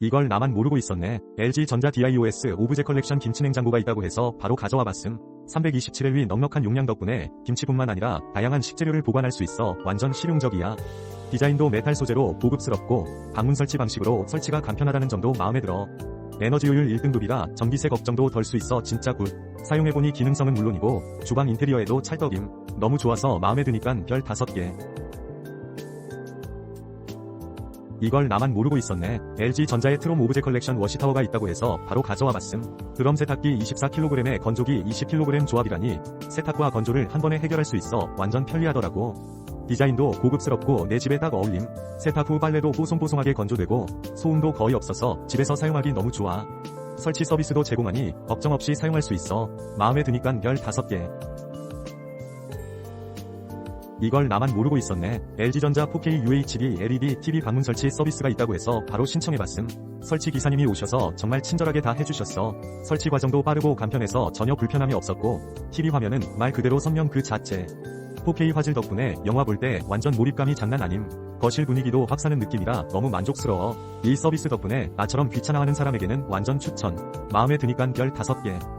이걸 나만 모르고 있었네. LG 전자 DIOS 오브제 컬렉션 김치 냉장고가 있다고 해서 바로 가져와 봤음. 327L위 넉넉한 용량 덕분에 김치뿐만 아니라 다양한 식재료를 보관할 수 있어 완전 실용적이야. 디자인도 메탈 소재로 고급스럽고 방문 설치 방식으로 설치가 간편하다는 점도 마음에 들어. 에너지 효율 1등급이라 전기세 걱정도 덜 수 있어 진짜 굿. 사용해보니 기능성은 물론이고 주방 인테리어에도 찰떡임. 너무 좋아서 마음에 드니깐 별 5개. 이걸 나만 모르고 있었네. LG 전자의 트롬 오브제 컬렉션 워시타워가 있다고 해서 바로 가져와 봤음. 드럼 세탁기 24kg에 건조기 20kg 조합이라니 세탁과 건조를 한 번에 해결할 수 있어 완전 편리하더라고. 디자인도 고급스럽고 내 집에 딱 어울림. 세탁 후 빨래도 뽀송뽀송하게 건조되고 소음도 거의 없어서 집에서 사용하기 너무 좋아. 설치 서비스도 제공하니 걱정 없이 사용할 수 있어. 마음에 드니깐 별 5개. 이걸 나만 모르고 있었네. LG전자 4K UHD LED TV 방문 설치 서비스가 있다고 해서 바로 신청해봤음. 설치 기사님이 오셔서 정말 친절하게 다 해주셨어. 설치 과정도 빠르고 간편해서 전혀 불편함이 없었고 TV 화면은 말 그대로 선명 그 자체. 4K 화질 덕분에 영화 볼 때 완전 몰입감이 장난 아님. 거실 분위기도 확 사는 느낌이라 너무 만족스러워. 이 서비스 덕분에 나처럼 귀찮아하는 사람에게는 완전 추천. 마음에 드니깐 별 5개.